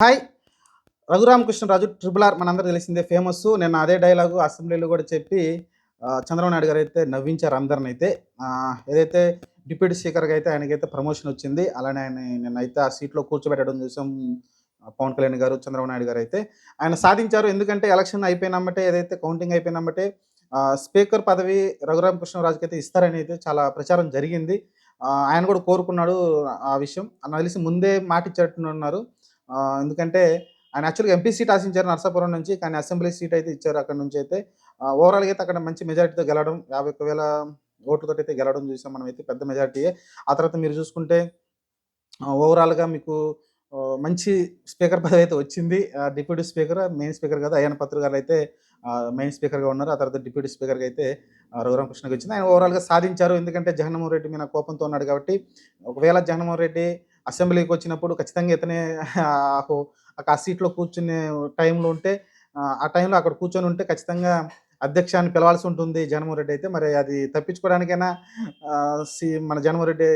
Hi. Raghuramakrishnaraju triple R మనందరూ తెలిసిందే famous నేను అదే డైలాగు అసెంబ్లీలో కూడా చెప్పి చంద్రబాబు నాయుడు గారు అయితే నవ్వించారు అందరిని అయితే. ఏదైతే డిప్యూటీ స్పీకర్గా అయితే ఆయనకైతే ప్రమోషన్ వచ్చింది అలానే ఆయన నిన్నైతే ఆ సీట్లో కూర్చోబెట్టడం చూసాం పవన్ కళ్యాణ్ గారు చంద్రబాబు నాయుడు గారు అయితే. ఆయన సాధించారు ఎందుకంటే ఎలక్షన్ అయిపోయినమ్మటే ఏదైతే కౌంటింగ్ అయిపోయినమ్మటే స్పీకర్ పదవి రఘురామకృష్ణరాజుకి అయితే ఇస్తారని అయితే చాలా ప్రచారం జరిగింది. ఆయన కూడా కోరుకున్నాడు ఆ విషయం. నాకు తెలిసి ముందే మాటిచ్చేట్టున్నారు. ఎందుకంటే ఆయన యాక్చువల్గా ఎంపీ సీట్ ఆశించారు నర్సాపురం నుంచి కానీ అసెంబ్లీ సీట్ అయితే ఇచ్చారు అక్కడ నుంచి అయితే. ఓవరాల్గా అయితే అక్కడ మంచి మెజారిటీతో గెలవడం యాభై ఒక్క వేల ఓట్లతో అయితే గెలవడం చూసాం మనం అయితే పెద్ద మెజారిటీయే ఆ తర్వాత మీరు చూసుకుంటే ఓవరాల్గా మీకు మంచి స్పీకర్ పదవి అయితే వచ్చింది. డిప్యూటీ స్పీకర్ మెయిన్ స్పీకర్ కదా అయ్యన పత్రి గారు అయితే మెయిన్ స్పీకర్గా ఉన్నారు. ఆ తర్వాత డిప్యూటీ స్పీకర్గా అయితే రఘురామకృష్ణకి వచ్చింది. ఆయన ఓవరాల్గా సాధించారు. ఎందుకంటే జగన్మోహన్ రెడ్డి మీద కోపంతో ఉన్నాడు కాబట్టి ఒకవేళ జగన్మోహన్ రెడ్డి అసెంబ్లీకి వచ్చినప్పుడు ఖచ్చితంగా ఇతనే ఆ ఆ సీట్లో కూర్చునే టైంలో ఉంటే ఆ, టైంలో అక్కడ కూర్చొని ఉంటే ఖచ్చితంగా అధ్యక్షాన్ని పిలవాల్సి ఉంటుంది జగన్మోహన్ రెడ్డి అయితే. మరి అది తప్పించుకోవడానికైనా సి మన జగన్మోహన్ రెడ్డి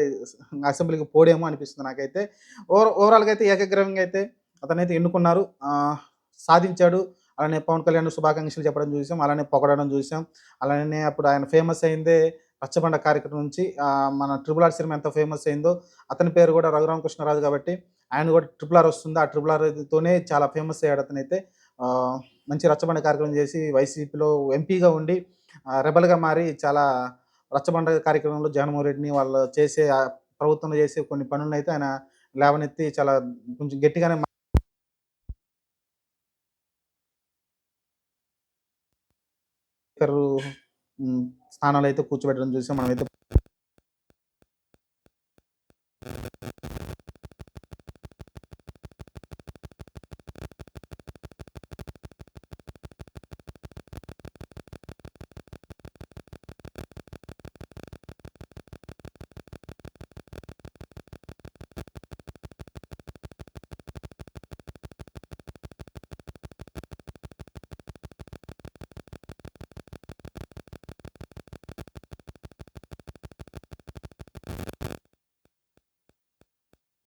అసెంబ్లీకి పోడేమో అనిపిస్తుంది నాకైతే. ఓవర్ ఓవరాల్గా అయితే ఏకగ్రహంగా అయితే అతనైతే ఎన్నుకున్నారు. సాధించాడు. అలానే పవన్ కళ్యాణ్ శుభాకాంక్షలు చెప్పడం చూసాం. అలానే పొగడడం చూసాం. అలానే అప్పుడు ఆయన ఫేమస్ అయిందే రచ్చబండ కార్యక్రమం నుంచి మన ట్రిపుల్ ఆర్ సినిమా ఎంత ఫేమస్ అయిందో అతని పేరు కూడా రఘురామకృష్ణరాజు కాబట్టి ఆయన కూడా ట్రిపుల్ ఆర్ వస్తుంది. ఆ ట్రిపుల్ ఆర్తోనే చాలా ఫేమస్ అయ్యాడు అతనైతే. మంచి రచ్చబండ కార్యక్రమం చేసి వైసీపీలో ఎంపీగా ఉండి రెబల్గా మారి చాలా రచ్చబండ కార్యక్రమంలో జగన్మోహన్ రెడ్డిని వాళ్ళు చేసే ప్రభుత్వంలో చేసే కొన్ని పనులను అయితే ఆయన లేవనెత్తి చాలా కొంచెం గట్టిగానే స్థానాలు అయితే కూర్చోబెట్టడం చూసి మనమైతే